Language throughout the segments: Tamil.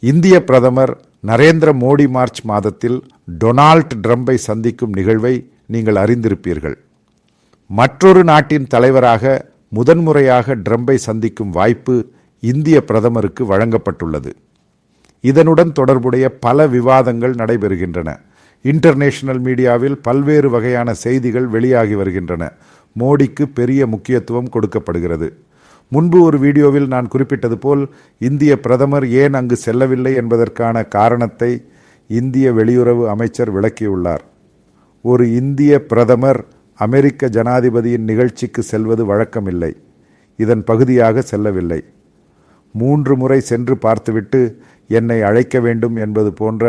இந்திய பிரதமர் நரேந்திர மோடி மார்ச் மாதத்தில் டொனால்ட் ட்ரம்பை சந்திக்கும் நிகழ்வை நீங்கள் அறிந்திருப்பீர்கள். மற்றொரு நாட்டின் தலைவராக முதன்முறையாக ட்ரம்பை சந்திக்கும் வாய்ப்பு இந்திய பிரதமருக்கு வழங்கப்பட்டுள்ளது. இதனுடன் தொடர்புடைய பல விவாதங்கள் நடைபெறுகின்றன. இன்டர்நேஷனல் மீடியாவில் பல்வேறு வகையான செய்திகள் வெளியாகி வருகின்றன. மோடிக்கு பெரிய முக்கியத்துவம் கொடுக்கப்படுகிறது. முன்பு ஒரு வீடியோவில் நான் குறிப்பிட்டது போல் இந்திய பிரதமர் ஏன் அங்கு செல்லவில்லை என்பதற்கான காரணத்தை இந்திய வெளியுறவு அமைச்சர் விளக்கியுள்ளார். ஒரு இந்திய பிரதமர் அமெரிக்க ஜனாதிபதியின் நிகழ்ச்சிக்கு செல்வது வழக்கமில்லை. இதன் பகுதியாக செல்லவில்லை. மூன்று முறை சென்று பார்த்துவிட்டு என்னை அழைக்க வேண்டும் என்பது போன்ற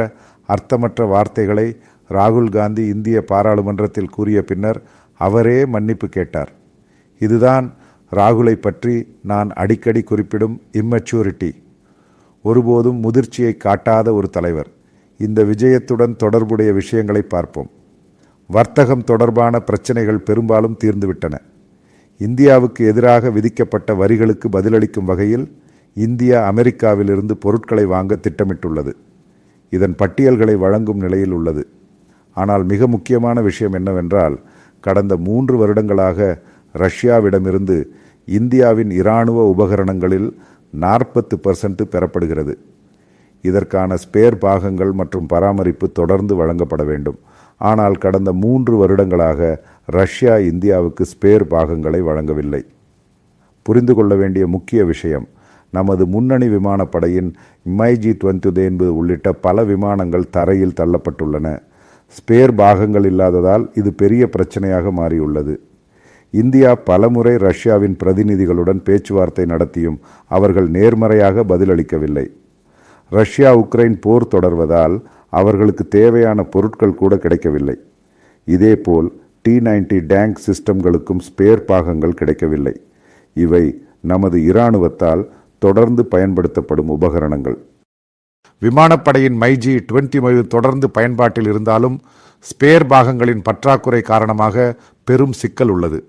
அர்த்தமற்ற வார்த்தைகளை ராகுல் காந்தி இந்திய பாராளுமன்றத்தில் கூறிய பின்னர் அவரே மன்னிப்பு கேட்டார். இதுதான் ராகுலை பற்றி நான் அடிக்கடி குறிப்பிடும் இம்மெச்சூரிட்டி ஒருபோதும் முதிர்ச்சியை காட்டாத ஒரு தலைவர். இந்த விஜயத்துடன் தொடர்புடைய விஷயங்களை பார்ப்போம். வர்த்தகம் தொடர்பான பிரச்சனைகள் பெரும்பாலும் தீர்ந்துவிட்டன. இந்தியாவுக்கு எதிராக விதிக்கப்பட்ட வரிகளுக்கு பதிலளிக்கும் வகையில் இந்தியா அமெரிக்காவிலிருந்து பொருட்களை வாங்க திட்டமிட்டுள்ளது. இதன் பட்டியல்களை வழங்கும் நிலையில் உள்ளது. ஆனால் மிக முக்கியமான விஷயம் என்னவென்றால் கடந்த மூன்று வருடங்களாக ரஷ்யாவிடமிருந்து இந்தியாவின் இராணுவ உபகரணங்களில் நாற்பத்து பர்சன்ட் பெறப்படுகிறது. இதற்கான ஸ்பேர் பாகங்கள் மற்றும் பராமரிப்பு தொடர்ந்து வழங்கப்பட வேண்டும். ஆனால் கடந்த மூன்று வருடங்களாக ரஷ்யா இந்தியாவுக்கு ஸ்பேர் பாகங்களை வழங்கவில்லை. புரிந்து கொள்ள வேண்டிய முக்கிய விஷயம் நமது முன்னணி விமானப்படையின் இமைஜி டுவெண்ட்டி என்பது உள்ளிட்ட பல விமானங்கள் தரையில் தள்ளப்பட்டுள்ளன. ஸ்பேர் பாகங்கள் இல்லாததால் இது பெரிய பிரச்சனையாக மாறியுள்ளது. இந்தியா பலமுறை ரஷ்யாவின் பிரதிநிதிகளுடன் பேச்சுவார்த்தை நடத்தியும் அவர்கள் நேர்மறையாக பதிலளிக்கவில்லை. ரஷ்யா உக்ரைன் போர் தொடர்வதால் அவர்களுக்கு தேவையான பொருட்கள் கூட கிடைக்கவில்லை. இதேபோல் டி நைன்டி டேங்க் சிஸ்டம்களுக்கும் ஸ்பேர் பாகங்கள் கிடைக்கவில்லை. இவை நமது இராணுவத்தால் தொடர்ந்து பயன்படுத்தப்படும் உபகரணங்கள். விமானப்படையின் மைஜி டுவெண்ட்டி மைவு தொடர்ந்து பயன்பாட்டில் இருந்தாலும் ஸ்பேர் பாகங்களின் பற்றாக்குறை காரணமாக பெரும் சிக்கல் உள்ளது.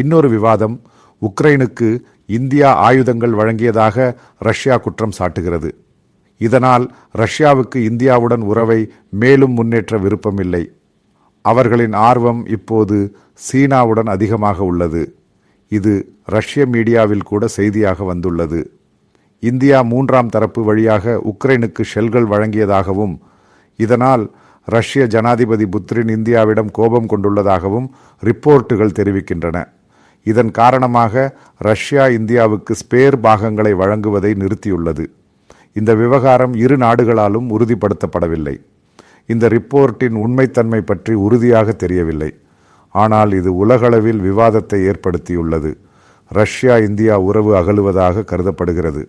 இன்னொரு விவாதம் உக்ரைனுக்கு இந்தியா ஆயுதங்கள் வழங்கியதாக ரஷ்யா குற்றம் சாட்டுகிறது. இதனால் ரஷ்யாவுக்கு இந்தியாவுடன் உறவை மேலும் முன்னேற்ற விருப்பமில்லை. அவர்களின் ஆர்வம் இப்போது சீனாவுடன் அதிகமாக உள்ளது. இது ரஷ்ய மீடியாவில் கூட செய்தியாக வந்துள்ளது. இந்தியா மூன்றாம் தரப்பு வழியாக உக்ரைனுக்கு ஷெல்கள் வழங்கியதாகவும் இதனால் ரஷ்ய ஜனாதிபதி புத்ரின் இந்தியாவிடம் கோபம் கொண்டுள்ளதாகவும் ரிப்போர்ட்டுகள் தெரிவிக்கின்றன. இதன் காரணமாக ரஷ்யா இந்தியாவுக்கு ஸ்பேர் பாகங்களை வழங்குவதை நிறுத்தியுள்ளது. இந்த விவகாரம் இரு நாடுகளாலும் உறுதிப்படுத்தப்படவில்லை. இந்த ரிப்போர்ட்டின் உண்மைத்தன்மை பற்றி உறுதியாக தெரியவில்லை. ஆனால் இது உலகளவில் விவாதத்தை ஏற்படுத்தியுள்ளது. ரஷ்யா இந்தியா உறவு அகலுவதாக கருதப்படுகிறது.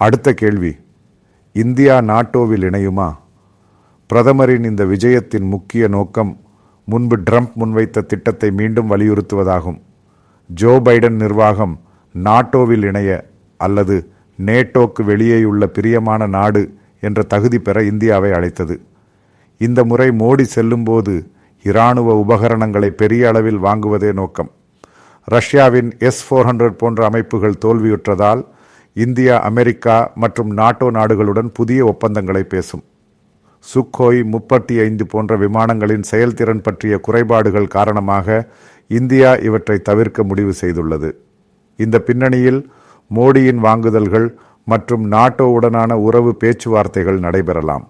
அடுத்த கேள்வி. இந்தியா நாட்டோவில் இணையுமா? பிரதமரின் இந்த விஜயத்தின் முக்கிய நோக்கம் முன்பு ட்ரம்ப் முன்வைத்த திட்டத்தை மீண்டும் வலியுறுத்துவதாகும். ஜோ பைடன் நிர்வாகம் நாட்டோவில் இணைய அல்லது நேட்டோக்கு வெளியேயுள்ள பிரியமான நாடு என்ற தகுதி பெற இந்தியாவை அழைத்தது. இந்த முறை மோடி செல்லும்போது இராணுவ உபகரணங்களை பெரிய அளவில் வாங்குவதே நோக்கம். ரஷ்யாவின் எஸ் ஃபோர் ஹண்ட்ரட் போன்ற அமைப்புகள் தோல்வியுற்றதால் இந்தியா அமெரிக்கா மற்றும் நாட்டோ நாடுகளுடன் புதிய ஒப்பந்தங்களை பேசும். சுக்கோய் முப்பத்தி ஐந்து போன்ற விமானங்களின் செயல்திறன் பற்றிய குறைபாடுகள் காரணமாக இந்தியா இவற்றை தவிர்க்க முடிவு செய்துள்ளது. இந்த பின்னணியில் மோடியின் வாங்குதல்கள் மற்றும் நாட்டோவுடனான உறவு பேச்சுவார்த்தைகள் நடைபெறலாம்.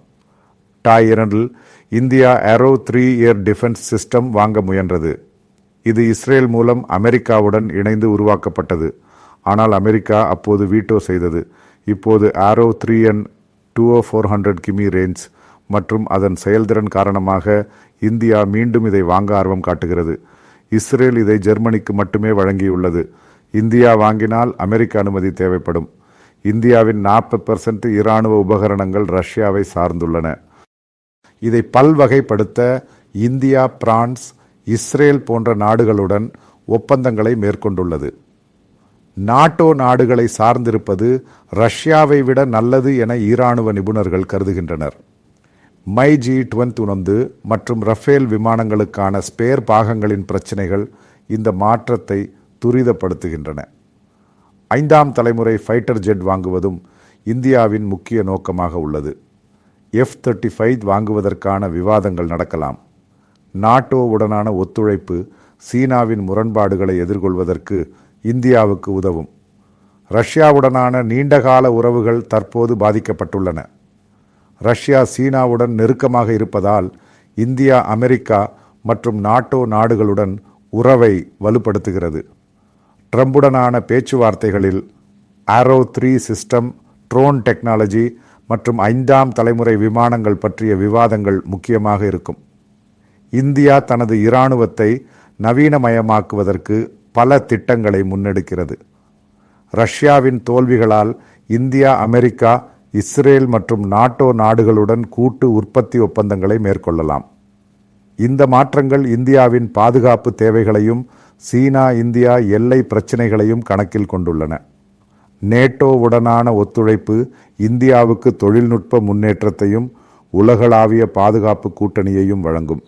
டாய் இரண்டில் India Arrow three air defence system வாங்க முயன்றது. இது இஸ்ரேல் மூலம் அமெரிக்காவுடன் இணைந்து உருவாக்கப்பட்டது. ஆனால் அமெரிக்கா அப்போது வீட்டோ செய்தது. இப்போது ஆரோ த்ரீ என் டூ ஓ ஃபோர் ஹண்ட்ரட் கிமி ரேஞ்ச் மற்றும் அதன் செயல்திறன் காரணமாக இந்தியா மீண்டும் இதை வாங்க ஆர்வம் காட்டுகிறது. இஸ்ரேல் இதை ஜெர்மனிக்கு மட்டுமே வழங்கியுள்ளது. இந்தியா வாங்கினால் அமெரிக்க அனுமதி தேவைப்படும். இந்தியாவின் நாற்பது பர்சன்ட் இராணுவ உபகரணங்கள் ரஷ்யாவை சார்ந்துள்ளன. இதை பல்வகைப்படுத்த இந்தியா பிரான்ஸ் இஸ்ரேல் போன்ற நாடுகளுடன் ஒப்பந்தங்களை மேற்கொண்டுள்ளது. நாட்டோ நாடுகளை சார்ந்திருப்பது ரஷ்யாவை விட நல்லது என ஈராணுவ நிபுணர்கள் கருதுகின்றனர். மை ஜி டுவெண்ட்டி மற்றும் ரஃபேல் விமானங்களுக்கான ஸ்பேர் பாகங்களின் பிரச்சினைகள் இந்த மாற்றத்தை துரிதப்படுத்துகின்றன. ஐந்தாம் தலைமுறை ஃபைட்டர் ஜெட் வாங்குவதும் இந்தியாவின் முக்கிய நோக்கமாக உள்ளது. எஃப் தேர்ட்டி ஃபைவ் வாங்குவதற்கான விவாதங்கள் நடக்கலாம். நாட்டோவுடனான ஒத்துழைப்பு சீனாவின் முரண்பாடுகளை எதிர்கொள்வதற்கு இந்தியாவுக்கு உதவும். ரஷ்யாவுடனான நீண்டகால உறவுகள் தற்போது பாதிக்கப்பட்டுள்ளன. ரஷ்யா சீனாவுடன் நெருக்கமாக இருப்பதால் இந்தியா அமெரிக்கா மற்றும் நாட்டோ நாடுகளுடன் உறவை வலுப்படுத்துகிறது. ட்ரம்புடனான பேச்சுவார்த்தைகளில் Arrow three system drone technology மற்றும் ஐந்தாம் தலைமுறை விமானங்கள் பற்றிய விவாதங்கள் முக்கியமாக இருக்கும். இந்தியா தனது இராணுவத்தை நவீனமயமாக்குவதற்கு பல திட்டங்களை முன்னெடுக்கிறது. ரஷ்யாவின் தோல்விகளால் இந்தியா அமெரிக்கா இஸ்ரேல் மற்றும் நாட்டோ நாடுகளுடன் கூட்டு உற்பத்தி ஒப்பந்தங்களை மேற்கொள்ளலாம். இந்த மாற்றங்கள் இந்தியாவின் பாதுகாப்பு தேவைகளையும் சீனா இந்தியா எல்லை பிரச்சினைகளையும் கணக்கில் கொண்டுள்ளன. நேட்டோவுடனான ஒத்துழைப்பு இந்தியாவுக்கு தொழில்நுட்ப முன்னேற்றத்தையும் உலகளாவிய பாதுகாப்பு கூட்டணியையும் வழங்கும்.